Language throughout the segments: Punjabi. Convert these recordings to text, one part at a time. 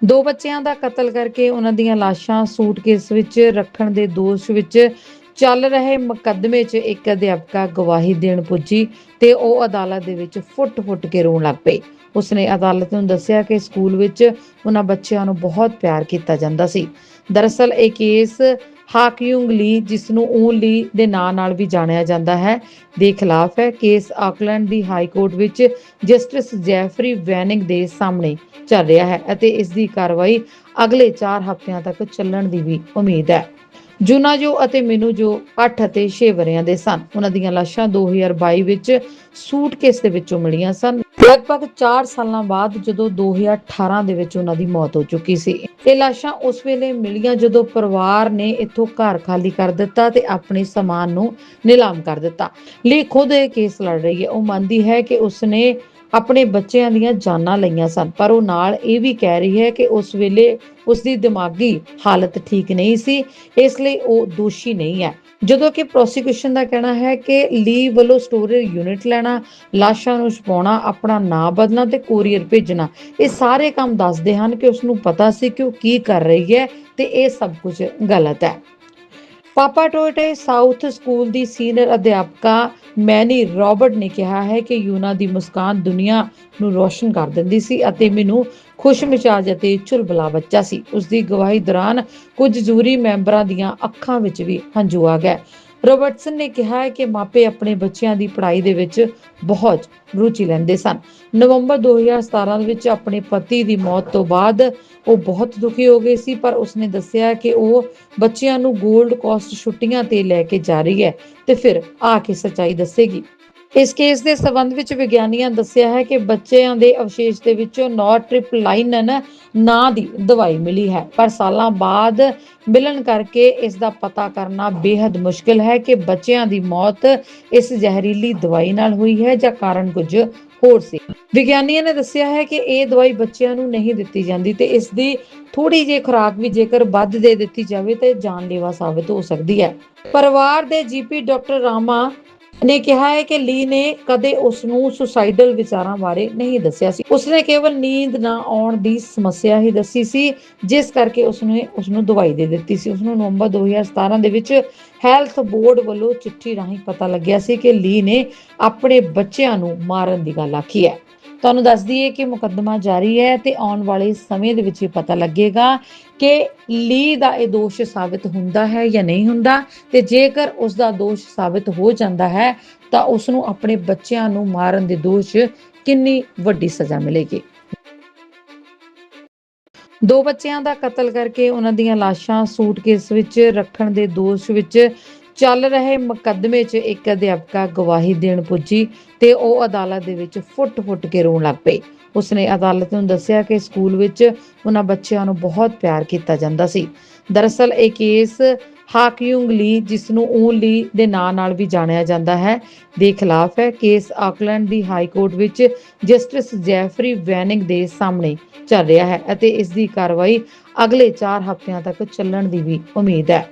ਦੋ ਬੱਚਿਆਂ ਦਾ ਕਤਲ ਕਰਕੇ ਉਹਨਾਂ ਦੀਆਂ ਲਾਸ਼ਾਂ ਸੂਟਕੇਸ ਵਿੱਚ ਰੱਖਣ ਦੇ ਦੋਸ਼ ਵਿੱਚ ਚੱਲ ਰਹੇ ਮੁਕੱਦਮੇ 'ਚ ਇੱਕ ਅਧਿਆਪਕਾ ਗਵਾਹੀ ਦੇਣ ਪੁੱਜੀ ਤੇ ਉਹ ਅਦਾਲਤ ਦੇ ਵਿੱਚ ਫੁੱਟ-ਫੁੱਟ ਕੇ ਰੋਣ ਲੱਗ ਪਈ ਉਸਨੇ ਅਦਾਲਤ ਨੂੰ ਦੱਸਿਆ ਕਿ ਸਕੂਲ ਵਿੱਚ ਉਹਨਾਂ ਬੱਚਿਆਂ ਨੂੰ ਬਹੁਤ ਪਿਆਰ ਕੀਤਾ ਜਾਂਦਾ ਸੀ। ਦਰਅਸਲ ਇਹ ਕੇਸ ਹਾਕਯੂੰਗ ਲੀ ਜਿਸ ਨੂੰ ਊਨ ਲੀ ਦੇ ਨਾਂ ਨਾਲ ਵੀ ਜਾਣਿਆ ਜਾਂਦਾ ਹੈ, ਦੇ ਖਿਲਾਫ ਹੈ ਕੇਸ ਆਕਲੈਂਡ ਦੀ ਹਾਈ ਕੋਰਟ ਵਿੱਚ ਜਸਟਿਸ ਜੈਫਰੀ ਵੈਨਿੰਗ ਦੇ ਸਾਹਮਣੇ ਚੱਲ ਰਿਹਾ ਹੈ ਅਤੇ ਇਸ ਦੀ ਕਾਰਵਾਈ ਅਗਲੇ 4 ਹਫ਼ਤਿਆਂ ਤੱਕ ਚੱਲਣ ਦੀ ਵੀ ਉਮੀਦ ਹੈ। ਜੁਨਾ ਜੋ ਅਤੇ ਮਿਨੂ ਜੋ 8 ਅਤੇ 6 ਵਰਿਆਂ ਦੇ ਸਨ, ਉਹਨਾਂ ਦੀਆਂ ਲਾਸ਼ਾਂ 2022 ਵਿੱਚ ਸੂਟਕੇਸ ਦੇ ਵਿੱਚੋਂ ਮਿਲੀਆਂ ਸਨ। ਲਗਭਗ 4 ਸਾਲਾਂ ਬਾਅਦ ਜਦੋਂ 2018 ਦੇ ਵਿੱਚ ਉਹਨਾਂ ਦੀ ਮੌਤ ਹੋ ਚੁੱਕੀ ਸੀ, ਇਹ ਲਾਸ਼ਾਂ ਉਸ ਵੇਲੇ ਮਿਲੀਆਂ ਜਦੋਂ ਪਰਿਵਾਰ ਨੇ ਇੱਥੋਂ ਘਰ ਖਾਲੀ ਕਰ ਦਿੱਤਾ ਤੇ ਆਪਣੇ ਸਮਾਨ ਨੂੰ ਨਿਲਾਮ ਕਰ ਦਿੱਤਾ। ਲਈ ਖੁਦ ਇਹ ਕੇਸ ਲੜ ਰਹੀ ਹੈ। ਉਹ ਮੰਨਦੀ ਹੈ ਕਿ ਉਸਨੇ ਆਪਣੇ ਬੱਚਿਆਂ ਦੀਆਂ ਜਾਨਾਂ ਲਈਆਂ ਸਨ, ਪਰ ਉਹ ਨਾਲ ਇਹ ਵੀ ਕਹਿ ਰਹੀ ਹੈ ਕਿ ਉਸ ਵੇਲੇ ਉਸ ਦੀ ਦਿਮਾਗੀ ਹਾਲਤ ਠੀਕ ਨਹੀਂ ਸੀ, ਇਸ ਲਈ ਉਹ ਦੋਸ਼ੀ ਨਹੀਂ ਹੈ। ਜਦੋਂ ਕਿ ਪ੍ਰੋਸੀਕਿਊਸ਼ਨ ਦਾ ਕਹਿਣਾ ਹੈ ਕਿ ਲੀ ਵੱਲੋਂ ਸਟੋਰੇਜ ਯੂਨਿਟ ਲੈਣਾ, ਲਾਸ਼ਾਂ ਨੂੰ ਛੁਪਾਉਣਾ, ਆਪਣਾ ਨਾਂ ਬਦਲਣਾ ਤੇ ਕੋਰੀਅਰ ਭੇਜਣਾ, ਇਹ ਸਾਰੇ ਕੰਮ ਦੱਸਦੇ ਹਨ ਕਿ ਉਸ ਨੂੰ ਪਤਾ ਸੀ ਕਿ ਉਹ ਕੀ ਕਰ ਰਹੀ ਹੈ ਤੇ ਇਹ ਸਭ ਕੁਝ ਗਲਤ ਹੈ। ਪਾਪਾ ਟੋਇਟੇ, ਸਾਊਥ ਸਕੂਲ ਦੀ ਸੀਨੀਅਰ ਅਧਿਆਪਕਾ ਮੈਨੀ ਰਾਬਰਟ ਨੇ ਕਿਹਾ ਹੈ ਕਿ ਯੂਨਾ ਦੀ ਮੁਸਕਾਨ ਦੁਨੀਆ ਨੂੰ ਰੋਸ਼ਨ ਕਰ ਦਿੰਦੀ ਸੀ ਅਤੇ ਮੈਨੂੰ ਖੁਸ਼ ਮਿਜਾਜ ਅਤੇ ਚੁਲਬਲਾ ਬੱਚਾ ਸੀ। ਉਸ ਦੀ ਗਵਾਹੀ ਦੌਰਾਨ ਕੁਝ ਜੂਰੀ ਮੈਂਬਰਾਂ ਦੀਆਂ ਅੱਖਾਂ ਵਿੱਚ ਵੀ ਹੰਝੂ ਆ ਗਏ। ਰੋਬਰਟਸਨ ਨੇ ਕਿਹਾ ਹੈ ਕਿ ਮਾਪੇ ਆਪਣੇ ਬੱਚਿਆਂ ਦੀ ਪੜ੍ਹਾਈ ਦੇ ਵਿੱਚ ਬਹੁਤ ਰੁਚੀ ਲੈਂਦੇ ਸਨ। ਨਵੰਬਰ 2017 ਦੇ ਵਿੱਚ ਆਪਣੇ ਪਤੀ ਦੀ ਮੌਤ ਤੋਂ ਬਾਅਦ ਉਹ ਬਹੁਤ ਦੁਖੀ ਹੋ ਗਈ ਸੀ, ਪਰ ਉਸਨੇ ਦੱਸਿਆ ਕਿ ਉਹ ਬੱਚਿਆਂ ਨੂੰ 골ਡ ਕੋਸਟ ਛੁੱਟੀਆਂ ਤੇ ਲੈ ਕੇ ਜਾ ਰਹੀ ਹੈ ਤੇ ਫਿਰ ਆ ਕੇ ਸੱਚਾਈ ਦੱਸੇਗੀ। ਇਸ ਕੇਸ ਦੇ ਸਬੰਧ ਵਿੱਚ ਵਿਗਿਆਨੀਆਂ ਦੱਸਿਆ ਹੈ ਕਿ ਬੱਚਿਆਂ ਦੇ ਅਵਸ਼ੇਸ਼ ਦੇ ਵਿੱਚੋਂ ਨੋਰਟ੍ਰਿਪਲਾਈਨਨ ਨਾਂ ਦੀ ਦਵਾਈ ਮਿਲੀ ਹੈ, ਪਰ ਸਾਲਾਂ ਬਾਅਦ ਮਿਲਣ ਕਰਕੇ ਇਸ ਦਾ ਪਤਾ ਕਰਨਾ ਬੇहद ਮੁਸ਼ਕਲ ਹੈ ਕਿ ਬੱਚਿਆਂ ਦੀ ਮੌਤ ਇਸ ਜ਼ਹਿਰੀਲੀ ਦਵਾਈ ਨਾਲ ਹੋਈ ਹੈ ਜਾਂ ਕਾਰਨ ਕੁਝ ਹੋਰ ਸੀ। ਵਿਗਿਆਨੀਆਂ ਨੇ ਦੱਸਿਆ ਹੈ ਕਿ ਇਹ ਦਵਾਈ ਬੱਚਿਆਂ ਨੂੰ ਨਹੀਂ ਦਿੱਤੀ ਜਾਂਦੀ ਤੇ ਇਸ ਦੀ ਥੋੜੀ ਜਿਹੀ ਖੁਰਾਕ ਵੀ ਜੇਕਰ ਵੱਧ ਦੇ ਦਿੱਤੀ ਜਾਵੇ ਤੇ ਜਾਨਲੇਵਾ ਸਾਬਤ ਹੋ ਸਕਦੀ ਹੈ। ਪਰਿਵਾਰ ਦੇ ਜੀਪੀ ਡਾਕਟਰ ਰਾਮਾ ਨੇ ਕਿਹਾ ਹੈ ਕਿ ਲੀ ਨੇ ਕਦੇ ਉਸ ਨੂੰ ਸੁਸਾਈਡਲ ਵਿਚਾਰਾਂ ਬਾਰੇ ਨਹੀਂ ਦੱਸਿਆ ਸੀ। ਉਸਨੇ ਕੇਵਲ ਨੀਂਦ ਨਾ ਆਉਣ ਦੀ ਸਮੱਸਿਆ ਹੀ ਦੱਸੀ ਸੀ, ਜਿਸ ਕਰਕੇ ਉਸਨੇ ਉਸ ਨੂੰ ਦਵਾਈ ਦੇ ਦਿੱਤੀ ਸੀ। ਉਸ ਨੂੰ ਨਵੰਬਰ 2017 ਦੇ ਵਿੱਚ ਹੈਲਥ ਬੋਰਡ ਵੱਲੋਂ ਚਿੱਠੀ ਰਾਹੀਂ ਪਤਾ ਲੱਗਿਆ ਸੀ ਕਿ ਲੀ ਨੇ ਆਪਣੇ ਬੱਚਿਆਂ ਨੂੰ ਮਾਰਨ ਦੀ ਗੱਲ ਆਖੀ ਹੈ। ਤੁਹਾਨੂੰ ਦੱਸ ਦਈਏ ਕਿ ਮੁਕੱਦਮਾ ਜਾਰੀ ਹੈ ਤੇ ਆਉਣ ਵਾਲੇ ਸਮੇਂ ਦੇ ਵਿੱਚ ਇਹ ਪਤਾ ਲੱਗੇਗਾ ਕਿ ਲੀ ਦਾ ਇਹ ਦੋਸ਼ ਸਾਬਿਤ ਹੁੰਦਾ ਹੈ ਜਾਂ ਨਹੀਂ ਹੁੰਦਾ ਤੇ ਜੇਕਰ ਉਸ ਦਾ ਦੋਸ਼ ਸਾਬਿਤ ਹੋ ਜਾਂਦਾ ਹੈ ਤਾਂ ਉਸ ਨੂੰ ਆਪਣੇ ਬੱਚਿਆਂ ਨੂੰ ਮਾਰਨ ਦੇ ਦੋਸ਼ ਕਿੰਨੀ ਵੱਡੀ ਸਜ਼ਾ ਮਿਲੇਗੀ। ਦੋ ਬੱਚਿਆਂ ਦਾ ਕਤਲ ਕਰਕੇ ਉਹਨਾਂ ਦੀਆਂ ਲਾਸ਼ਾਂ ਸੂਟਕੇਸ ਵਿੱਚ ਰੱਖਣ ਦੇ ਦੋਸ਼ ਵਿੱਚ ਚੱਲ ਰਹੇ ਮੁਕੱਦਮੇ 'ਚ ਇੱਕ ਅਧਿਆਪਕਾ ਗਵਾਹੀ ਦੇਣ ਪੁੱਜੀ ਤੇ ਉਹ ਅਦਾਲਤ ਦੇ ਵਿੱਚ ਫੁੱਟ-ਫੁੱਟ ਕੇ ਰੋਣ ਲੱਗ ਪਈ ਉਸਨੇ ਅਦਾਲਤ ਨੂੰ ਦੱਸਿਆ ਕਿ ਸਕੂਲ ਵਿੱਚ ਉਹਨਾਂ ਬੱਚਿਆਂ ਨੂੰ ਬਹੁਤ ਪਿਆਰ ਕੀਤਾ ਜਾਂਦਾ ਸੀ। ਦਰਅਸਲ ਇਹ ਕੇਸ ਹਾਕਯੂੰਗ ਲੀ, ਜਿਸ ਨੂੰ ਊਨ ਲੀ ਦੇ ਨਾਂ ਨਾਲ ਵੀ ਜਾਣਿਆ ਜਾਂਦਾ ਹੈ, ਦੇ ਖਿਲਾਫ ਹੈ। ਕੇਸ ਆਕਲੈਂਡ ਦੀ ਹਾਈ ਕੋਰਟ ਵਿੱਚ ਜਸਟਿਸ ਜੈਫਰੀ ਵੈਨਿੰਗ ਦੇ ਸਾਹਮਣੇ ਚੱਲ ਰਿਹਾ ਹੈ ਅਤੇ ਇਸ ਦੀ ਕਾਰਵਾਈ ਅਗਲੇ 4 ਹਫ਼ਤਿਆਂ ਤੱਕ ਚੱਲਣ ਦੀ ਵੀ ਉਮੀਦ ਹੈ।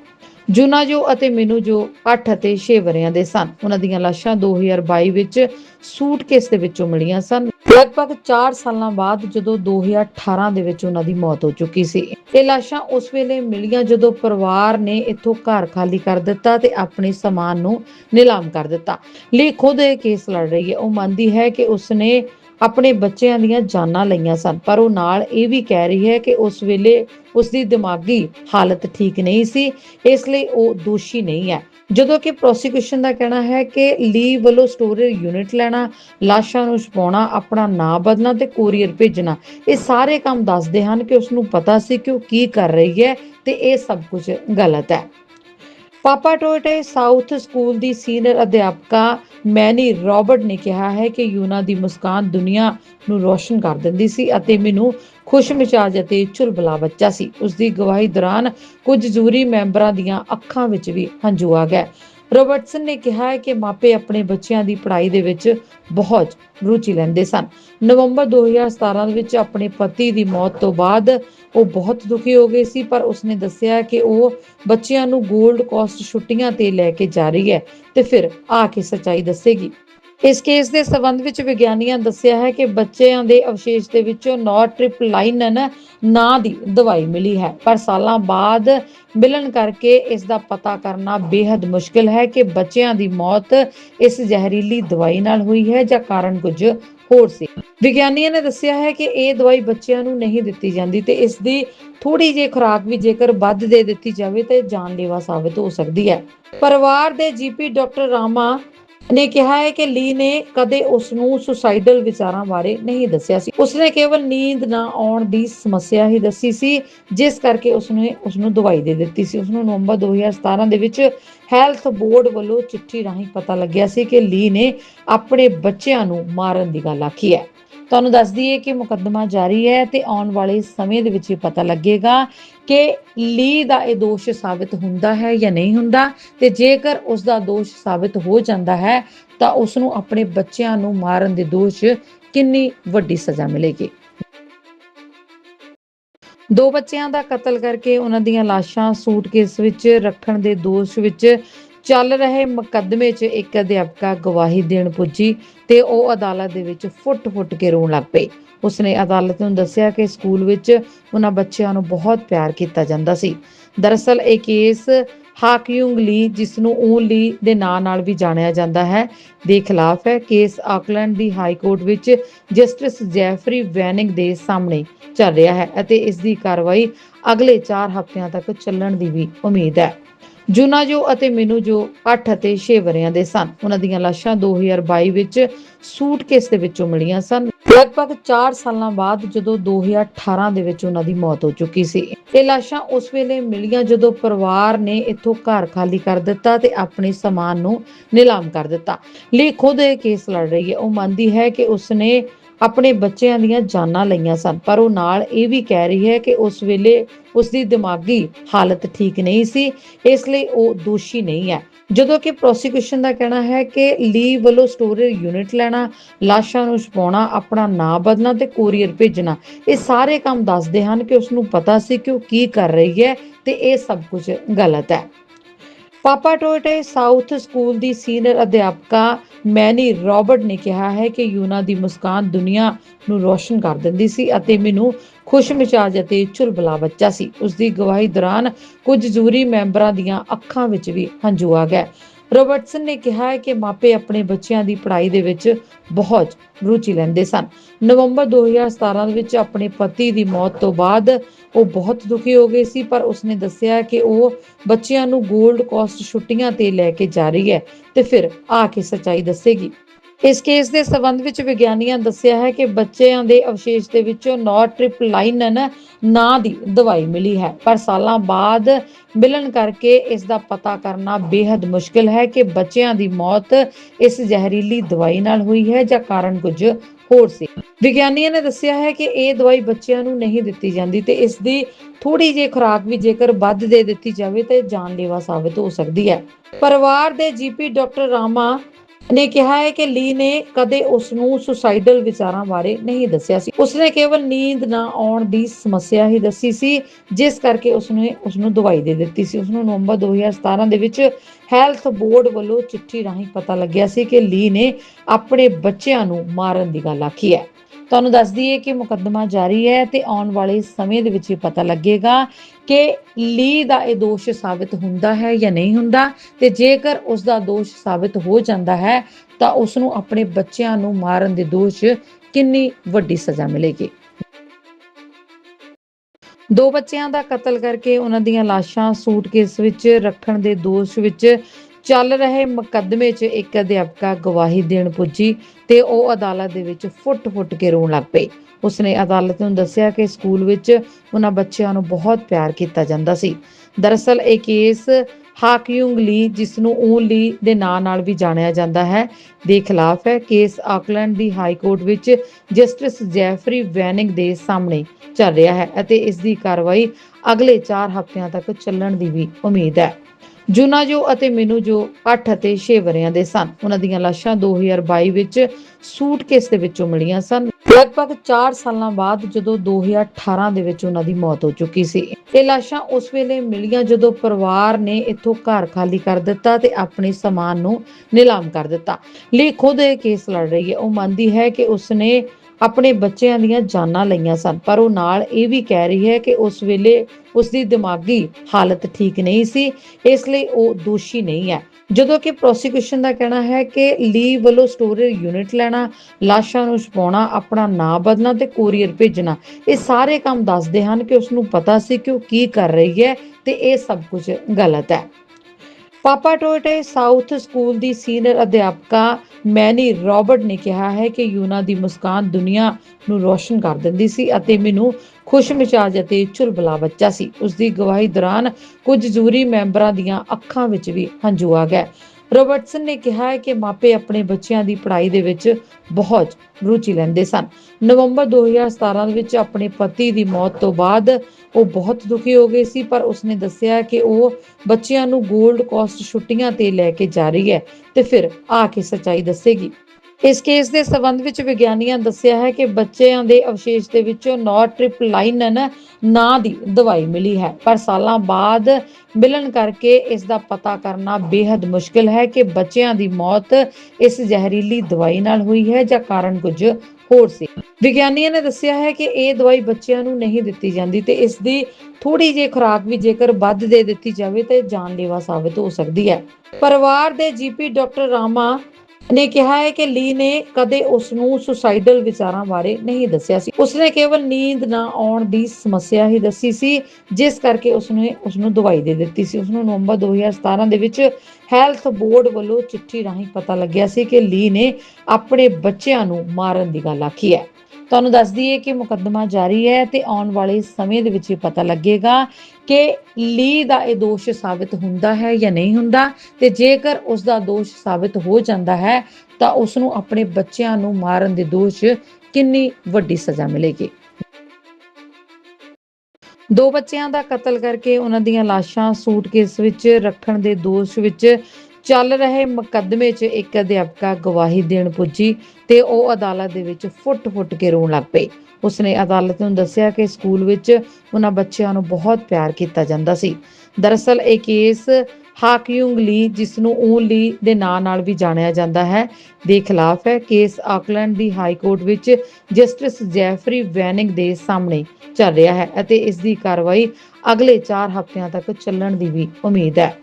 ਜੁਨਾ ਜੋ ਅਤੇ ਮਿਨੂ ਜੋ 8 ਅਤੇ 6 ਵਰਿਆਂ ਦੇ ਸਨ। ਉਹਨਾਂ ਦੀਆਂ ਲਾਸ਼ਾਂ 2022 ਵਿੱਚ ਸੂਟਕੇਸ ਦੇ ਵਿੱਚੋਂ ਮਿਲੀਆਂ ਸਨ। ਲਗਭਗ 4 ਸਾਲਾਂ ਬਾਅਦ ਜਦੋਂ 2018 ਦੇ ਵਿੱਚ ਉਹਨਾਂ ਦੀ ਮੌਤ ਹੋ ਚੁੱਕੀ ਸੀ। ਇਹ ਲਾਸ਼ਾਂ ਉਸ ਵੇਲੇ ਮਿਲੀਆਂ ਜਦੋਂ ਪਰਿਵਾਰ ਨੇ ਇੱਥੋਂ ਘਰ ਖਾਲੀ ਕਰ ਦਿੱਤਾ ਤੇ ਆਪਣੇ ਸਮਾਨ ਨੂੰ ਨਿਲਾਮ ਕਰ ਦਿੱਤਾ। ਲਈ ਖੁਦ ਇਹ ਕੇਸ ਲੜ ਰਹੀ ਹੈ। ਉਹ ਮੰਨਦੀ ਹੈ ਕਿ ਉਸਨੇ ਆਪਣੇ ਬੱਚਿਆਂ ਦੀਆਂ ਜਾਨਾਂ ਲਈਆਂ ਸਨ, ਪਰ ਉਹ ਨਾਲ ਇਹ ਵੀ ਕਹਿ ਰਹੀ ਹੈ ਕਿ ਉਸ ਵੇਲੇ ਉਸ ਦੀ ਦਿਮਾਗੀ ਹਾਲਤ ਠੀਕ ਨਹੀਂ ਸੀ, ਇਸ ਲਈ ਉਹ ਦੋਸ਼ੀ ਨਹੀਂ ਹੈ। ਜਦੋਂ ਕਿ ਪ੍ਰੋਸੀਕਿਊਸ਼ਨ ਦਾ ਕਹਿਣਾ ਹੈ ਕਿ ਲੀ ਵੱਲੋਂ ਸਟੋਰੇਜ ਯੂਨਿਟ ਲੈਣਾ, ਲਾਸ਼ਾਂ ਨੂੰ ਛੁਪਾਉਣਾ, ਆਪਣਾ ਨਾਂ ਬਦਲਣਾ ਤੇ ਕੋਰੀਅਰ ਭੇਜਣਾ, ਇਹ ਸਾਰੇ ਕੰਮ ਦੱਸਦੇ ਹਨ ਕਿ ਉਸ ਨੂੰ ਪਤਾ ਸੀ ਕਿ ਉਹ ਕੀ ਕਰ ਰਹੀ ਹੈ ਤੇ ਇਹ ਸਭ ਕੁਝ ਗਲਤ ਹੈ। ਪਾਪਾ ਟੋਇਟੇ, ਸਾਊਥ ਸਕੂਲ ਦੀ ਸੀਨੀਅਰ ਅਧਿਆਪਕਾ ਮੈਨੀ ਰਾਬਰਟ ਨੇ ਕਿਹਾ ਹੈ ਕਿ ਯੂਨਾ ਦੀ ਮੁਸਕਾਨ ਦੁਨੀਆ ਨੂੰ ਰੋਸ਼ਨ ਕਰ ਦਿੰਦੀ ਸੀ ਅਤੇ ਮੈਨੂੰ ਖੁਸ਼ ਮਿਜਾਜ ਅਤੇ ਚੁਲਬਲਾ ਬੱਚਾ ਸੀ। ਉਸ ਦੀ ਗਵਾਹੀ ਦੌਰਾਨ ਕੁਝ ਜੂਰੀ ਮੈਂਬਰਾਂ ਦੀਆਂ ਅੱਖਾਂ ਵਿੱਚ ਵੀ ਹੰਝੂ ਆ ਗਏ। ਰੋਬਰਟਸਨ ਨੇ ਕਿਹਾ ਹੈ ਕਿ ਮਾਪੇ ਆਪਣੇ ਬੱਚਿਆਂ ਦੀ ਪੜ੍ਹਾਈ ਦੇ ਵਿੱਚ ਬਹੁਤ ਰੁਚੀ ਲੈਂਦੇ ਸਨ। ਨਵੰਬਰ 2017 ਦੇ ਵਿੱਚ ਆਪਣੇ ਪਤੀ ਦੀ ਮੌਤ ਤੋਂ ਬਾਅਦ ਉਹ ਬਹੁਤ ਦੁਖੀ ਹੋ ਗਈ ਸੀ, ਪਰ ਉਸਨੇ ਦੱਸਿਆ ਕਿ ਉਹ ਬੱਚਿਆਂ ਨੂੰ 골ਡ ਕੋਸਟ ਛੁੱਟੀਆਂ ਤੇ ਲੈ ਕੇ ਜਾ ਰਹੀ ਹੈ ਤੇ ਫਿਰ ਆ ਕੇ ਸੱਚਾਈ ਦੱਸੇਗੀ। ਇਸ ਕੇਸ ਦੇ ਸਬੰਧ ਵਿੱਚ ਵਿਗਿਆਨੀਆਂ ਦੱਸਿਆ ਹੈ ਕਿ ਬੱਚਿਆਂ ਦੇ ਅਵਸ਼ੇਸ਼ ਦੇ ਵਿੱਚੋਂ ਨੋਰਟ੍ਰਿਪਲਾਈਨਨ ਨਾਂ ਦੀ ਦਵਾਈ ਮਿਲੀ ਹੈ, ਪਰ ਸਾਲਾਂ ਬਾਅਦ ਮਿਲਣ ਕਰਕੇ ਇਸ ਦਾ ਪਤਾ ਕਰਨਾ ਬੇहद ਮੁਸ਼ਕਿਲ ਹੈ ਕਿ ਬੱਚਿਆਂ ਦੀ ਮੌਤ ਇਸ ਜ਼ਹਿਰੀਲੀ ਦਵਾਈ ਨਾਲ ਹੋਈ ਹੈ ਜਾਂ ਕਾਰਨ ਕੁਝ ਹੋਰ ਸੀ। ਵਿਗਿਆਨੀਆਂ ਨੇ ਦੱਸਿਆ ਹੈ ਕਿ ਇਹ ਦਵਾਈ ਬੱਚਿਆਂ ਨੂੰ ਨਹੀਂ ਦਿੱਤੀ ਜਾਂਦੀ ਤੇ ਇਸ ਦੀ ਥੋੜੀ ਜਿਹੀ ਖੁਰਾਕ ਵੀ ਜੇਕਰ ਵੱਧ ਦੇ ਦਿੱਤੀ ਜਾਵੇ ਤਾਂ ਜਾਨਲੇਵਾ ਸਾਬਤ ਹੋ ਸਕਦੀ ਹੈ। ਪਰਿਵਾਰ ਦੇ ਜੀਪੀ ਡਾਕਟਰ ਰਾਮਾ ਨੇ ਕਿਹਾ ਹੈ ਕਿ ਲੀ ਨੇ ਕਦੇ ਉਸ ਨੂੰ ਸੁਸਾਈਡਲ ਵਿਚਾਰਾਂ ਬਾਰੇ ਨਹੀਂ ਦੱਸਿਆ ਸੀ। ਉਸਨੇ ਕੇਵਲ ਨੀਂਦ ਨਾ ਆਉਣ ਦੀ ਸਮੱਸਿਆ ਹੀ ਦੱਸੀ ਸੀ, ਜਿਸ ਕਰਕੇ ਉਸਨੇ ਉਸ ਨੂੰ ਦਵਾਈ ਦੇ ਦਿੱਤੀ ਸੀ। ਉਸ ਨੂੰ ਨਵੰਬਰ 2017 ਦੇ ਵਿੱਚ ਹੈਲਥ ਬੋਰਡ ਵੱਲੋਂ ਚਿੱਠੀ ਰਾਹੀਂ ਪਤਾ ਲੱਗਿਆ ਸੀ ਕਿ ਲੀ ਨੇ ਆਪਣੇ ਬੱਚਿਆਂ ਨੂੰ ਮਾਰਨ ਦੀ ਗੱਲ ਆਖੀ ਹੈ। ਤੁਹਾਨੂੰ ਦੱਸ ਦਈਏ ਕਿ ਮੁਕੱਦਮਾ ਜਾਰੀ ਹੈ ਤੇ ਆਉਣ ਵਾਲੇ ਸਮੇਂ ਦੇ ਵਿੱਚ ਇਹ ਪਤਾ ਲੱਗੇਗਾ ਕਿ ਲੀ ਦਾ ਇਹ ਦੋਸ਼ ਸਾਬਿਤ ਹੁੰਦਾ ਹੈ ਜਾਂ ਨਹੀਂ ਹੁੰਦਾ ਤੇ ਜੇਕਰ ਉਸ ਦਾ ਦੋਸ਼ ਸਾਬਿਤ ਹੋ ਜਾਂਦਾ ਹੈ ਤਾਂ ਉਸ ਨੂੰ ਆਪਣੇ ਬੱਚਿਆਂ ਨੂੰ ਮਾਰਨ ਦੇ ਦੋਸ਼ ਕਿੰਨੀ ਵੱਡੀ ਸਜ਼ਾ ਮਿਲੇਗੀ। ਦੋ ਬੱਚਿਆਂ ਦਾ ਕਤਲ ਕਰਕੇ ਉਹਨਾਂ ਦੀਆਂ ਲਾਸ਼ਾਂ ਸੂਟਕੇਸ ਵਿੱਚ ਰੱਖਣ ਦੇ ਦੋਸ਼ ਵਿੱਚ ਚੱਲ ਰਹੇ ਮੁਕੱਦਮੇ 'ਚ ਇੱਕ ਅਧਿਆਪਕਾ ਗਵਾਹੀ ਦੇਣ ਪੁੱਜੀ ਤੇ ਉਹ ਅਦਾਲਤ ਦੇ ਵਿੱਚ ਫੁੱਟ-ਫੁੱਟ ਕੇ ਰੋਣ ਲੱਗ ਪਈ ਉਸਨੇ ਅਦਾਲਤ ਨੂੰ ਦੱਸਿਆ ਕਿ ਸਕੂਲ ਵਿੱਚ ਉਹਨਾਂ ਬੱਚਿਆਂ ਨੂੰ ਬਹੁਤ ਪਿਆਰ ਕੀਤਾ ਜਾਂਦਾ ਸੀ। ਦਰਅਸਲ ਇਹ ਕੇਸ ਹਾਕਯੂੰਗ ਲੀ, ਜਿਸ ਨੂੰ ਊ ਲੀ ਦੇ ਨਾਂ ਨਾਲ ਵੀ ਜਾਣਿਆ ਜਾਂਦਾ ਹੈ, ਦੇ ਖਿਲਾਫ ਹੈ। ਕੇਸ ਆਕਲੈਂਡ ਦੀ ਹਾਈ ਕੋਰਟ ਵਿੱਚ ਜਸਟਿਸ ਜੈਫਰੀ ਵੈਨਿੰਗ ਦੇ ਸਾਹਮਣੇ ਚੱਲ ਰਿਹਾ ਹੈ ਅਤੇ ਇਸ ਦੀ ਕਾਰਵਾਈ ਅਗਲੇ 4 ਹਫ਼ਤਿਆਂ ਤੱਕ ਚੱਲਣ ਦੀ ਵੀ ਉਮੀਦ ਹੈ। ਜੁਨਾ ਜੋ ਅਤੇ ਮਿਨੂ ਜੋ 8 ਅਤੇ 6 ਵਰਿਆਂ ਦੇ ਸਨ। ਉਹਨਾਂ ਦੀਆਂ ਲਾਸ਼ਾਂ 2022 ਵਿੱਚ ਸੂਟਕੇਸ ਦੇ ਵਿੱਚੋਂ ਮਿਲੀਆਂ ਸਨ। ਲਗਭਗ 4 ਸਾਲਾਂ ਬਾਅਦ ਜਦੋਂ 2018 ਦੇ ਵਿੱਚ ਉਹਨਾਂ ਦੀ ਮੌਤ ਹੋ ਚੁੱਕੀ ਸੀ। ਇਹ ਲਾਸ਼ਾਂ ਉਸ ਵੇਲੇ ਮਿਲੀਆਂ ਜਦੋਂ ਪਰਿਵਾਰ ਨੇ ਇੱਥੋਂ ਘਰ ਖਾਲੀ ਕਰ ਦਿੱਤਾ ਤੇ ਆਪਣੇ ਸਮਾਨ ਨੂੰ ਨਿਲਾਮ ਕਰ ਦਿੱਤਾ। ਲਈ ਖੁਦ ਇਹ ਕੇਸ ਲੜ ਰਹੀ ਹੈ। ਉਹ ਮੰਨਦੀ ਹੈ ਕਿ ਉਸਨੇ ਆਪਣੇ ਬੱਚਿਆਂ ਦੀਆਂ ਜਾਨਾਂ ਲਈਆਂ ਸਨ, ਪਰ ਉਹ ਨਾਲ ਇਹ ਵੀ ਕਹਿ ਰਹੀ ਹੈ ਕਿ ਉਸ ਵੇਲੇ ਉਸ ਦੀ ਦਿਮਾਗੀ ਹਾਲਤ ਠੀਕ ਨਹੀਂ ਸੀ, ਇਸ ਲਈ ਉਹ ਦੋਸ਼ੀ ਨਹੀਂ ਹੈ। ਜਦੋਂ ਕਿ ਪ੍ਰੋਸੀਕਿਊਸ਼ਨ ਦਾ ਕਹਿਣਾ ਹੈ ਕਿ ਲੀ ਵੱਲੋਂ ਸਟੋਰੇਜ ਯੂਨਿਟ ਲੈਣਾ, ਲਾਸ਼ਾਂ ਨੂੰ ਛੁਪਾਉਣਾ, ਆਪਣਾ ਨਾਂ ਬਦਲਣਾ ਤੇ ਕੋਰੀਅਰ ਭੇਜਣਾ, ਇਹ ਸਾਰੇ ਕੰਮ ਦੱਸਦੇ ਹਨ ਕਿ ਉਸ ਨੂੰ ਪਤਾ ਸੀ ਕਿ ਉਹ ਕੀ ਕਰ ਰਹੀ ਹੈ ਤੇ ਇਹ ਸਭ ਕੁਝ ਗਲਤ ਹੈ। ਪਾਪਾ ਟੋਇਟੇ, ਸਾਊਥ ਸਕੂਲ ਦੀ ਸੀਨੀਅਰ ਅਧਿਆਪਕਾ ਮੈਨੀ ਰਾਬਰਟ ਨੇ ਕਿਹਾ ਹੈ ਕਿ ਯੂਨਾ ਦੀ ਮੁਸਕਾਨ ਦੁਨੀਆ ਨੂੰ ਰੋਸ਼ਨ ਕਰ ਦਿੰਦੀ ਸੀ ਅਤੇ ਮੈਨੂੰ ਖੁਸ਼ ਮਿਜਾਜ ਅਤੇ ਚੁਲਬਲਾ ਬੱਚਾ ਸੀ। ਉਸ ਦੀ ਗਵਾਹੀ ਦੌਰਾਨ ਕੁਝ ਜੂਰੀ ਮੈਂਬਰਾਂ ਦੀਆਂ ਅੱਖਾਂ ਵਿੱਚ ਵੀ ਹੰਝੂ ਆ ਗਏ। ਰੋਬਰਟਸਨ ਨੇ ਕਿਹਾ ਹੈ ਕਿ ਮਾਪੇ ਆਪਣੇ ਬੱਚਿਆਂ ਦੀ ਪੜ੍ਹਾਈ ਦੇ ਵਿੱਚ ਬਹੁਤ ਰੁਚੀ ਲੈਂਦੇ ਸਨ। ਨਵੰਬਰ 2017 ਦੇ ਵਿੱਚ ਆਪਣੇ ਪਤੀ ਦੀ ਮੌਤ ਤੋਂ ਬਾਅਦ ਉਹ ਬਹੁਤ ਦੁਖੀ ਹੋ ਗਈ ਸੀ, ਪਰ ਉਸਨੇ ਦੱਸਿਆ ਕਿ ਉਹ ਬੱਚਿਆਂ ਨੂੰ 골ਡ ਕੋਸਟ ਛੁੱਟੀਆਂ ਤੇ ਲੈ ਕੇ ਜਾ ਰਹੀ ਹੈ ਤੇ ਫਿਰ ਆ ਕੇ ਸੱਚਾਈ ਦੱਸੇਗੀ। ਇਸ ਕੇਸ ਦੇ ਸਬੰਧ ਵਿੱਚ ਵਿਗਿਆਨੀਆਂ ਦੱਸਿਆ ਹੈ ਕਿ ਬੱਚਿਆਂ ਦੇ ਅਵਸ਼ੇਸ਼ ਦੇ ਵਿੱਚੋਂ ਨੋਰਟ੍ਰਿਪਲਾਈਨਨ ਨਾਂ ਦੀ ਦਵਾਈ ਮਿਲੀ ਹੈ, ਪਰ ਸਾਲਾਂ ਬਾਅਦ ਮਿਲਣ ਕਰਕੇ ਇਸ ਦਾ ਪਤਾ ਕਰਨਾ ਬੇहद ਮੁਸ਼ਕਿਲ ਹੈ ਕਿ ਬੱਚਿਆਂ ਦੀ ਮੌਤ ਇਸ ਜ਼ਹਿਰੀਲੀ ਦਵਾਈ ਨਾਲ ਹੋਈ ਹੈ ਜਾਂ ਕਾਰਨ ਕੁਝ ਹੋਰ ਸੀ। ਵਿਗਿਆਨੀਆਂ ਨੇ ਦੱਸਿਆ ਹੈ ਕਿ ਇਹ ਦਵਾਈ ਬੱਚਿਆਂ ਨੂੰ ਨਹੀਂ ਦਿੱਤੀ ਜਾਂਦੀ ਤੇ ਇਸ ਦੀ ਥੋੜੀ ਜਿਹੀ ਖੁਰਾਕ ਵੀ ਜੇਕਰ ਵੱਧ ਦੇ ਦਿੱਤੀ ਜਾਵੇ ਤਾਂ ਜਾਨਲੇਵਾ ਸਾਬਤ ਹੋ ਸਕਦੀ ਹੈ। ਪਰਿਵਾਰ ਦੇ ਜੀਪੀ ਡਾਕਟਰ ਰਾਮਾ ਨੇ ਕਿਹਾ ਹੈ ਕਿ ਲੀ ਨੇ ਕਦੇ ਉਸ ਨੂੰ ਸੁਸਾਈਡਲ ਵਿਚਾਰਾਂ ਬਾਰੇ ਨਹੀਂ ਦੱਸਿਆ ਸੀ। ਉਸਨੇ ਕੇਵਲ ਨੀਂਦ ਨਾ ਆਉਣ ਦੀ ਸਮੱਸਿਆ ਹੀ ਦੱਸੀ ਸੀ, ਜਿਸ ਕਰਕੇ ਉਸਨੇ ਉਸ ਨੂੰ ਦਵਾਈ ਦੇ ਦਿੱਤੀ ਸੀ। ਉਸ ਨੂੰ ਨਵੰਬਰ 2017 ਦੇ ਵਿੱਚ ਹੈਲਥ ਬੋਰਡ ਵੱਲੋਂ ਚਿੱਠੀ ਰਾਹੀਂ ਪਤਾ ਲੱਗਿਆ ਸੀ ਕਿ ਲੀ ਨੇ ਆਪਣੇ ਬੱਚਿਆਂ ਨੂੰ ਮਾਰਨ ਦੀ ਗੱਲ ਆਖੀ ਹੈ। ਤੁਹਾਨੂੰ ਦੱਸ ਦਈਏ ਕਿ ਮੁਕੱਦਮਾ ਜਾਰੀ ਹੈ ਤੇ ਆਉਣ ਵਾਲੇ ਸਮੇਂ ਦੇ ਵਿੱਚ ਇਹ ਪਤਾ ਲੱਗੇਗਾ ਕਿ ਲੀ ਦਾ ਇਹ ਦੋਸ਼ ਸਾਬਿਤ ਹੁੰਦਾ ਹੈ ਜਾਂ ਨਹੀਂ ਹੁੰਦਾ ਤੇ ਜੇਕਰ ਉਸ ਦਾ ਦੋਸ਼ ਸਾਬਿਤ ਹੋ ਜਾਂਦਾ ਹੈ ਤਾਂ ਉਸ ਨੂੰ ਆਪਣੇ ਬੱਚਿਆਂ ਨੂੰ ਮਾਰਨ ਦੇ ਦੋਸ਼ ਕਿੰਨੀ ਵੱਡੀ ਸਜ਼ਾ ਮਿਲੇਗੀ। ਦੋ ਬੱਚਿਆਂ ਦਾ ਕਤਲ ਕਰਕੇ ਉਹਨਾਂ ਦੀਆਂ ਲਾਸ਼ਾਂ ਸੂਟਕੇਸ ਵਿੱਚ ਰੱਖਣ ਦੇ ਦੋਸ਼ ਵਿੱਚ ਚੱਲ ਰਹੇ ਮੁਕੱਦਮੇ 'ਚ ਇੱਕ ਅਧਿਆਪਕਾ ਗਵਾਹੀ ਦੇਣ ਪੁੱਜੀ ਤੇ ਉਹ ਅਦਾਲਤ ਦੇ ਵਿੱਚ ਫੁੱਟ-ਫੁੱਟ ਕੇ ਰੋਣ ਲੱਗ ਪਈ ਉਸਨੇ ਅਦਾਲਤ ਨੂੰ ਦੱਸਿਆ ਕਿ ਸਕੂਲ ਵਿੱਚ ਉਹਨਾਂ ਬੱਚਿਆਂ ਨੂੰ ਬਹੁਤ ਪਿਆਰ ਕੀਤਾ ਜਾਂਦਾ ਸੀ। ਦਰਅਸਲ ਇਹ ਕੇਸ ਹਾਕਯੂੰਗ ਲੀ, ਜਿਸ ਨੂੰ ਊ ਲੀ ਦੇ ਨਾਂ ਨਾਲ ਵੀ ਜਾਣਿਆ ਜਾਂਦਾ ਹੈ, ਦੇ ਖਿਲਾਫ ਹੈ। ਕੇਸ ਆਕਲੈਂਡ ਦੀ ਹਾਈ ਕੋਰਟ ਵਿੱਚ ਜਸਟਿਸ ਜੈਫਰੀ ਵੈਨਿੰਗ ਦੇ ਸਾਹਮਣੇ ਚੱਲ ਰਿਹਾ ਹੈ ਅਤੇ ਇਸ ਦੀ ਕਾਰਵਾਈ ਅਗਲੇ 4 ਹਫ਼ਤਿਆਂ ਤੱਕ ਚੱਲਣ ਦੀ ਵੀ ਉਮੀਦ ਹੈ। ਜੁਨਾ ਜੋ ਅਤੇ ਮਿਨੂ ਜੋ 8 ਅਤੇ 6 ਵਰਿਆਂ ਦੇ ਸਨ। ਉਹਨਾਂ ਦੀਆਂ ਲਾਸ਼ਾਂ 2022 ਵਿੱਚ ਸੂਟਕੇਸ ਦੇ ਵਿੱਚੋਂ ਮਿਲੀਆਂ ਸਨ। ਲਗਭਗ 4 ਸਾਲਾਂ ਬਾਅਦ ਜਦੋਂ 2018 ਦੇ ਵਿੱਚ ਉਹਨਾਂ ਦੀ ਮੌਤ ਹੋ ਚੁੱਕੀ ਸੀ। ਇਹ ਲਾਸ਼ਾਂ ਉਸ ਵੇਲੇ ਮਿਲੀਆਂ ਜਦੋਂ ਪਰਿਵਾਰ ਨੇ ਇੱਥੋਂ ਘਰ ਖਾਲੀ ਕਰ ਦਿੱਤਾ ਤੇ ਆਪਣੇ ਸਮਾਨ ਨੂੰ ਨਿਲਾਮ ਕਰ ਦਿੱਤਾ। ਲਈ ਖੁਦ ਇਹ ਕੇਸ ਲੜ ਰਹੀ ਹੈ। ਉਹ ਮੰਨਦੀ ਹੈ ਕਿ ਉਸਨੇ ਆਪਣੇ ਬੱਚਿਆਂ ਦੀਆਂ ਜਾਨਾਂ ਲਈਆਂ ਸਨ, ਪਰ ਉਹ ਨਾਲ ਇਹ ਵੀ ਕਹਿ ਰਹੀ ਹੈ ਕਿ ਉਸ ਵੇਲੇ ਉਸ ਦੀ ਦਿਮਾਗੀ ਹਾਲਤ ਠੀਕ ਨਹੀਂ ਸੀ, ਇਸ ਲਈ ਉਹ ਦੋਸ਼ੀ ਨਹੀਂ ਹੈ। ਜਦੋਂ ਕਿ ਪ੍ਰੋਸੀਕਿਊਸ਼ਨ ਦਾ ਕਹਿਣਾ ਹੈ ਕਿ ਲੀ ਵੱਲੋਂ ਸਟੋਰੇਜ ਯੂਨਿਟ ਲੈਣਾ, ਲਾਸ਼ਾਂ ਨੂੰ ਛੁਪਾਉਣਾ, ਆਪਣਾ ਨਾਂ ਬਦਲਣਾ ਤੇ ਕੋਰੀਅਰ ਭੇਜਣਾ, ਇਹ ਸਾਰੇ ਕੰਮ ਦੱਸਦੇ ਹਨ ਕਿ ਉਸ ਨੂੰ ਪਤਾ ਸੀ ਕਿ ਉਹ ਕੀ ਕਰ ਰਹੀ ਹੈ ਤੇ ਇਹ ਸਭ ਕੁਝ ਗਲਤ ਹੈ। ਪਾਪਾ ਟੋਇਟੇ, ਸਾਊਥ ਸਕੂਲ ਦੀ ਸੀਨੀਅਰ ਅਧਿਆਪਕਾ ਮੈਨੀ ਰਾਬਰਟ ਨੇ ਕਿਹਾ ਹੈ ਕਿ ਯੂਨਾ ਦੀ ਮੁਸਕਾਨ ਦੁਨੀਆ ਨੂੰ ਰੋਸ਼ਨ ਕਰ ਦਿੰਦੀ ਸੀ ਅਤੇ ਮੈਨੂੰ ਖੁਸ਼ ਮਿਜਾਜ ਅਤੇ ਚੁਲਬਲਾ ਬੱਚਾ ਸੀ। ਉਸ ਦੀ ਗਵਾਹੀ ਦੌਰਾਨ ਕੁਝ ਜੂਰੀ ਮੈਂਬਰਾਂ ਦੀਆਂ ਅੱਖਾਂ ਵਿੱਚ ਵੀ ਹੰਝੂ ਆ ਗਏ। ਰੋਬਰਟਸਨ ਨੇ ਕਿਹਾ ਹੈ ਕਿ ਮਾਪੇ ਆਪਣੇ ਬੱਚਿਆਂ ਦੀ ਪੜ੍ਹਾਈ ਦੇ ਵਿੱਚ ਬਹੁਤ ਰੁਚੀ ਲੈਂਦੇ ਸਨ। ਨਵੰਬਰ 2017 ਦੇ ਵਿੱਚ ਆਪਣੇ ਪਤੀ ਦੀ ਮੌਤ ਤੋਂ ਬਾਅਦ ਉਹ ਬਹੁਤ ਦੁਖੀ ਹੋ ਗਈ ਸੀ, ਪਰ ਉਸਨੇ ਦੱਸਿਆ ਕਿ ਉਹ ਬੱਚਿਆਂ ਨੂੰ 골ਡ ਕੋਸਟ ਛੁੱਟੀਆਂ ਤੇ ਲੈ ਕੇ ਜਾ ਰਹੀ ਹੈ ਤੇ ਫਿਰ ਆ ਕੇ ਸੱਚਾਈ ਦੱਸੇਗੀ। ਇਸ ਕੇਸ ਦੇ ਸਬੰਧ ਵਿੱਚ ਵਿਗਿਆਨੀਆਂ ਦੱਸਿਆ ਹੈ ਕਿ ਬੱਚਿਆਂ ਦੇ ਅਵਸ਼ੇਸ਼ ਦੇ ਵਿੱਚੋਂ ਨੋਰਟ੍ਰਿਪਲਾਈਨਨ ਨਾਂ ਦੀ ਦਵਾਈ ਮਿਲੀ ਹੈ, ਪਰ ਸਾਲਾਂ ਬਾਅਦ ਮਿਲਣ ਕਰਕੇ ਇਸ ਦਾ ਪਤਾ ਕਰਨਾ ਬੇहद ਮੁਸ਼ਕਲ ਹੈ ਕਿ ਬੱਚਿਆਂ ਦੀ ਮੌਤ ਇਸ ਜ਼ਹਿਰੀਲੀ ਦਵਾਈ ਨਾਲ ਹੋਈ ਹੈ ਜਾਂ ਕਾਰਨ ਕੁਝ ਹੋਰ ਸੀ। ਵਿਗਿਆਨੀਆਂ ਨੇ ਦੱਸਿਆ ਹੈ ਕਿ ਇਹ ਦਵਾਈ ਬੱਚਿਆਂ ਨੂੰ ਨਹੀਂ ਦਿੱਤੀ ਜਾਂਦੀ ਤੇ ਇਸ ਦੀ ਥੋੜੀ ਜਿਹੀ ਖੁਰਾਕ ਵੀ ਜੇਕਰ ਵੱਧ ਦੇ ਦਿੱਤੀ ਜਾਵੇ ਤਾਂ ਜਾਨਲੇਵਾ ਸਾਬਤ ਹੋ ਸਕਦੀ ਹੈ। ਪਰਿਵਾਰ ਦੇ ਜੀਪੀ ਡਾਕਟਰ ਰਾਮਾ ਨੇ ਕਿਹਾ ਹੈ ਕਿ ਲੀ ਨੇ ਕਦੇ ਉਸ ਨੂੰ ਸੁਸਾਈਡਲ ਵਿਚਾਰਾਂ ਬਾਰੇ ਨਹੀਂ ਦੱਸਿਆ ਸੀ। ਉਸਨੇ ਕੇਵਲ ਨੀਂਦ ਨਾ ਆਉਣ ਦੀ ਸਮੱਸਿਆ ਹੀ ਦੱਸੀ ਸੀ, ਜਿਸ ਕਰਕੇ ਉਸਨੇ ਉਸ ਨੂੰ ਦਵਾਈ ਦੇ ਦਿੱਤੀ ਸੀ। ਉਸ ਨੂੰ ਨਵੰਬਰ 2017 ਦੇ ਵਿੱਚ ਹੈਲਥ ਬੋਰਡ ਵੱਲੋਂ ਚਿੱਠੀ ਰਾਹੀਂ ਪਤਾ ਲੱਗਿਆ ਸੀ ਕਿ ਲੀ ਨੇ ਆਪਣੇ ਬੱਚਿਆਂ ਨੂੰ ਮਾਰਨ ਦੀ ਗੱਲ ਆਖੀ ਹੈ। ਤੁਹਾਨੂੰ ਦੱਸ ਦਈਏ ਕਿ ਮੁਕੱਦਮਾ ਜਾਰੀ ਹੈ ਤੇ ਆਉਣ ਵਾਲੇ ਸਮੇਂ ਦੇ ਵਿੱਚ ਇਹ ਪਤਾ ਲੱਗੇਗਾ ਕਿ ਲੀ ਦਾ ਇਹ ਦੋਸ਼ ਸਾਬਿਤ ਹੁੰਦਾ ਹੈ ਜਾਂ ਨਹੀਂ ਹੁੰਦਾ ਤੇ ਜੇਕਰ ਉਸ ਦਾ ਦੋਸ਼ ਸਾਬਿਤ ਹੋ ਜਾਂਦਾ ਹੈ ਤਾਂ ਉਸ ਨੂੰ ਆਪਣੇ ਬੱਚਿਆਂ ਨੂੰ ਮਾਰਨ ਦੇ ਦੋਸ਼ ਕਿੰਨੀ ਵੱਡੀ ਸਜ਼ਾ ਮਿਲੇਗੀ। ਦੋ ਬੱਚਿਆਂ ਦਾ ਕਤਲ ਕਰਕੇ ਉਹਨਾਂ ਦੀਆਂ ਲਾਸ਼ਾਂ ਸੂਟਕੇਸ ਵਿੱਚ ਰੱਖਣ ਦੇ ਦੋਸ਼ ਵਿੱਚ ਚੱਲ ਰਹੇ ਮੁਕੱਦਮੇ 'ਚ ਇੱਕ ਅਧਿਆਪਕਾ ਗਵਾਹੀ ਦੇਣ ਪੁੱਜੀ ਤੇ ਉਹ ਅਦਾਲਤ ਦੇ ਵਿੱਚ ਫੁੱਟ-ਫੁੱਟ ਕੇ ਰੋਣ ਲੱਗ ਪਈ ਉਸਨੇ ਅਦਾਲਤ ਨੂੰ ਦੱਸਿਆ ਕਿ ਸਕੂਲ ਵਿੱਚ ਉਹਨਾਂ ਬੱਚਿਆਂ ਨੂੰ ਬਹੁਤ ਪਿਆਰ ਕੀਤਾ ਜਾਂਦਾ ਸੀ। ਦਰਅਸਲ ਇਹ ਕੇਸ ਹਾਕਯੂੰਗ ਲੀ, ਜਿਸ ਨੂੰ ਊਨ ਲੀ ਦੇ ਨਾਂ ਨਾਲ ਵੀ ਜਾਣਿਆ ਜਾਂਦਾ ਹੈ, ਦੇ ਖਿਲਾਫ ਹੈ। ਕੇਸ ਆਕਲੈਂਡ ਦੀ ਹਾਈ ਕੋਰਟ ਵਿੱਚ ਜਸਟਿਸ ਜੈਫਰੀ ਵੈਨਿੰਗ ਦੇ ਸਾਹਮਣੇ ਚੱਲ ਰਿਹਾ ਹੈ ਅਤੇ ਇਸ ਦੀ ਕਾਰਵਾਈ ਅਗਲੇ 4 ਹਫ਼ਤਿਆਂ ਤੱਕ ਚੱਲਣ ਦੀ ਵੀ ਉਮੀਦ ਹੈ।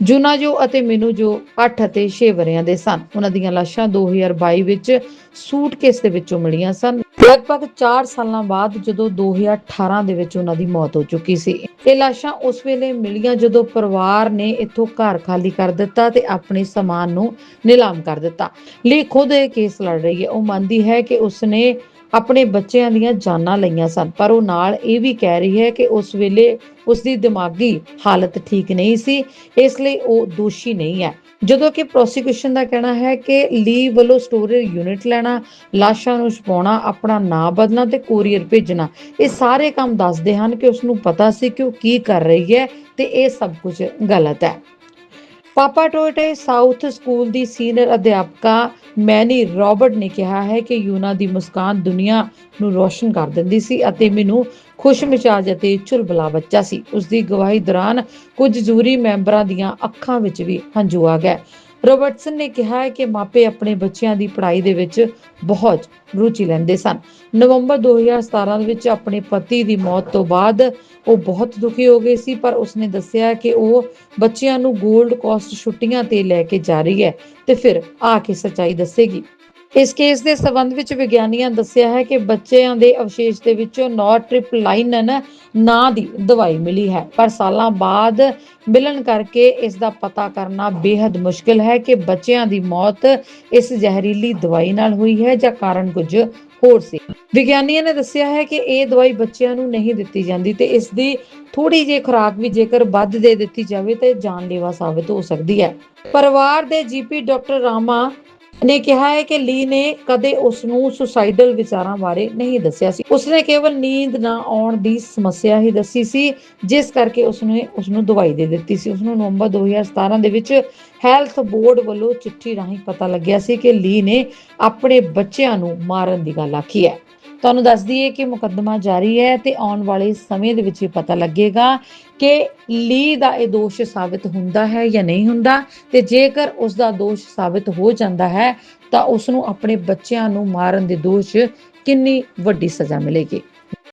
ਜੁਨਾ ਜੋ ਅਤੇ ਮੈਨੂੰ ਜੋ 8 ਅਤੇ 6 ਵਰਿਆਂ ਦੇ ਸਨ। ਉਹਨਾਂ ਦੀਆਂ ਲਾਸ਼ਾਂ 2022 ਵਿੱਚ ਸੂਟਕੇਸ ਦੇ ਵਿੱਚੋਂ ਮਿਲੀਆਂ ਸਨ। ਲਗਭਗ 4 ਸਾਲਾਂ ਬਾਅਦ ਜਦੋਂ 2018 ਦੇ ਵਿੱਚ ਉਹਨਾਂ ਦੀ ਮੌਤ ਹੋ ਚੁੱਕੀ ਸੀ। ਇਹ ਲਾਸ਼ਾਂ ਉਸ ਵੇਲੇ ਮਿਲੀਆਂ ਜਦੋਂ ਪਰਿਵਾਰ ਨੇ ਇੱਥੋਂ ਘਰ ਖਾਲੀ ਕਰ ਦਿੱਤਾ ਤੇ ਆਪਣੇ ਸਮਾਨ ਨੂੰ ਨਿਲਾਮ ਕਰ ਦਿੱਤਾ। ਲਈ ਖੁਦ ਇਹ ਕੇਸ ਲੜ ਰਹੀ ਹੈ। ਉਹ ਮੰਨਦੀ ਹੈ ਕਿ ਉਸਨੇ ਆਪਣੇ ਬੱਚਿਆਂ ਦੀਆਂ ਜਾਨਾਂ ਲਈਆਂ ਸਨ, ਪਰ ਉਹ ਨਾਲ ਇਹ ਵੀ ਕਹਿ ਰਹੀ ਹੈ ਕਿ ਉਸ ਵੇਲੇ ਉਸ ਦੀ ਦਿਮਾਗੀ ਹਾਲਤ ਠੀਕ ਨਹੀਂ ਸੀ, ਇਸ ਲਈ ਉਹ ਦੋਸ਼ੀ ਨਹੀਂ ਹੈ। ਜਦੋਂ ਕਿ ਪ੍ਰੋਸੀਕਿਊਸ਼ਨ ਦਾ ਕਹਿਣਾ ਹੈ ਕਿ ਲੀ ਵੱਲੋਂ ਸਟੋਰੇਜ ਯੂਨਿਟ ਲੈਣਾ, ਲਾਸ਼ਾਂ ਨੂੰ ਛੁਪਾਉਣਾ, ਆਪਣਾ ਨਾਂ ਬਦਲਣਾ ਤੇ ਕੋਰੀਅਰ ਭੇਜਣਾ, ਇਹ ਸਾਰੇ ਕੰਮ ਦੱਸਦੇ ਹਨ ਕਿ ਉਸ ਨੂੰ ਪਤਾ ਸੀ ਕਿ ਉਹ ਕੀ ਕਰ ਰਹੀ ਹੈ ਤੇ ਇਹ ਸਭ ਕੁਝ ਗਲਤ ਹੈ। ਪਾਪਾ ਟੋਇਟੇ, ਸਾਊਥ ਸਕੂਲ ਦੀ ਸੀਨੀਅਰ ਅਧਿਆਪਕਾ ਮੈਨੀ ਰਾਬਰਟ ਨੇ ਕਿਹਾ ਹੈ ਕਿ ਯੂਨਾ ਦੀ ਮੁਸਕਾਨ ਦੁਨੀਆ ਨੂੰ ਰੋਸ਼ਨ ਕਰ ਦਿੰਦੀ ਸੀ ਅਤੇ ਮੈਨੂੰ ਖੁਸ਼ ਮਿਜਾਜ ਅਤੇ ਚੁਲਬਲਾ ਬੱਚਾ ਸੀ। ਉਸ ਦੀ ਗਵਾਹੀ ਦੌਰਾਨ ਕੁਝ ਜੂਰੀ ਮੈਂਬਰਾਂ ਦੀਆਂ ਅੱਖਾਂ ਵਿੱਚ ਵੀ ਹੰਝੂ ਆ ਗਏ। ਰੋਬਰਟਸਨ ਨੇ ਕਿਹਾ ਹੈ ਕਿ ਮਾਪੇ ਆਪਣੇ ਬੱਚਿਆਂ ਦੀ ਪੜ੍ਹਾਈ ਦੇ ਵਿੱਚ ਬਹੁਤ ਰੁਚੀ ਲੈਂਦੇ ਸਨ। ਨਵੰਬਰ 2017 ਦੇ ਵਿੱਚ ਆਪਣੇ ਪਤੀ ਦੀ ਮੌਤ ਤੋਂ ਬਾਅਦ ਉਹ ਬਹੁਤ ਦੁਖੀ ਹੋ ਗਈ ਸੀ, ਪਰ ਉਸਨੇ ਦੱਸਿਆ ਕਿ ਉਹ ਬੱਚਿਆਂ ਨੂੰ 골ਡ ਕੋਸਟ ਛੁੱਟੀਆਂ ਤੇ ਲੈ ਕੇ ਜਾ ਰਹੀ ਹੈ ਤੇ ਫਿਰ ਆ ਕੇ ਸੱਚਾਈ ਦੱਸੇਗੀ। ਇਸ ਕੇਸ ਦੇ ਸਬੰਧ ਵਿੱਚ ਵਿਗਿਆਨੀਆਂ ਦੱਸਿਆ ਹੈ ਕਿ ਬੱਚਿਆਂ ਦੇ ਅਵਸ਼ੇਸ਼ ਦੇ ਵਿੱਚੋਂ ਨੋਰਟ੍ਰਿਪਲਾਈਨਨ ਨਾਂ ਦੀ ਦਵਾਈ ਮਿਲੀ ਹੈ, ਪਰ ਸਾਲਾਂ ਬਾਅਦ ਮਿਲਣ ਕਰਕੇ ਇਸ ਦਾ ਪਤਾ ਕਰਨਾ ਬੇहद ਮੁਸ਼ਕਲ ਹੈ ਕਿ ਬੱਚਿਆਂ ਦੀ ਮੌਤ ਇਸ ਜ਼ਹਿਰੀਲੀ ਦਵਾਈ ਨਾਲ ਹੋਈ ਹੈ ਜਾਂ ਕਾਰਨ ਕੁਝ ਹੋਰ ਸੀ। ਵਿਗਿਆਨੀਆਂ ਨੇ ਦੱਸਿਆ ਹੈ ਕਿ ਇਹ ਦਵਾਈ ਬੱਚਿਆਂ ਨੂੰ ਨਹੀਂ ਦਿੱਤੀ ਜਾਂਦੀ ਤੇ ਇਸ ਦੀ ਥੋੜੀ ਜਿਹੀ ਖੁਰਾਕ ਵੀ ਜੇਕਰ ਵੱਧ ਦੇ ਦਿੱਤੀ ਜਾਵੇ ਤਾਂ ਜਾਨਲੇਵਾ ਸਾਬਤ ਹੋ ਸਕਦੀ ਹੈ। ਪਰਿਵਾਰ ਦੇ ਜੀਪੀ ਡਾਕਟਰ ਰਾਮਾ ਨੇ ਕਿਹਾ ਹੈ ਕਿ ਲੀ ਨੇ ਕਦੇ ਉਸ ਨੂੰ ਸੁਸਾਈਡਲ ਵਿਚਾਰਾਂ ਬਾਰੇ ਨਹੀਂ ਦੱਸਿਆ ਸੀ। ਉਸਨੇ ਕੇਵਲ ਨੀਂਦ ਨਾ ਆਉਣ ਦੀ ਸਮੱਸਿਆ ਹੀ ਦੱਸੀ ਸੀ, ਜਿਸ ਕਰਕੇ ਉਸਨੇ ਉਸ ਨੂੰ ਦਵਾਈ ਦੇ ਦਿੱਤੀ ਸੀ। ਉਸ ਨੂੰ ਨਵੰਬਰ 2017 ਦੇ ਵਿੱਚ ਹੈਲਥ ਬੋਰਡ ਵੱਲੋਂ ਚਿੱਠੀ ਰਾਹੀਂ ਪਤਾ ਲੱਗਿਆ ਸੀ ਕਿ ਲੀ ਨੇ ਆਪਣੇ ਬੱਚਿਆਂ ਨੂੰ ਮਾਰਨ ਦੀ ਗੱਲ ਆਖੀ ਹੈ। ਤੁਹਾਨੂੰ ਦੱਸ ਦਈਏ ਕਿ ਮੁਕੱਦਮਾ ਜਾਰੀ ਹੈ ਤੇ ਆਉਣ ਵਾਲੇ ਸਮੇਂ ਦੇ ਵਿੱਚ ਹੀ ਪਤਾ ਲੱਗੇਗਾ ਕਿ ਲੀ ਦਾ ਇਹ ਦੋਸ਼ ਸਾਬਿਤ ਹੁੰਦਾ ਹੈ ਜਾਂ ਨਹੀਂ ਹੁੰਦਾ ਤੇ ਜੇਕਰ ਉਸ ਦਾ ਦੋਸ਼ ਸਾਬਿਤ ਹੋ ਜਾਂਦਾ ਹੈ ਤਾਂ ਉਸ ਨੂੰ ਆਪਣੇ ਬੱਚਿਆਂ ਨੂੰ ਮਾਰਨ ਦੇ ਦੋਸ਼ ਕਿੰਨੀ ਵੱਡੀ ਸਜ਼ਾ ਮਿਲੇਗੀ।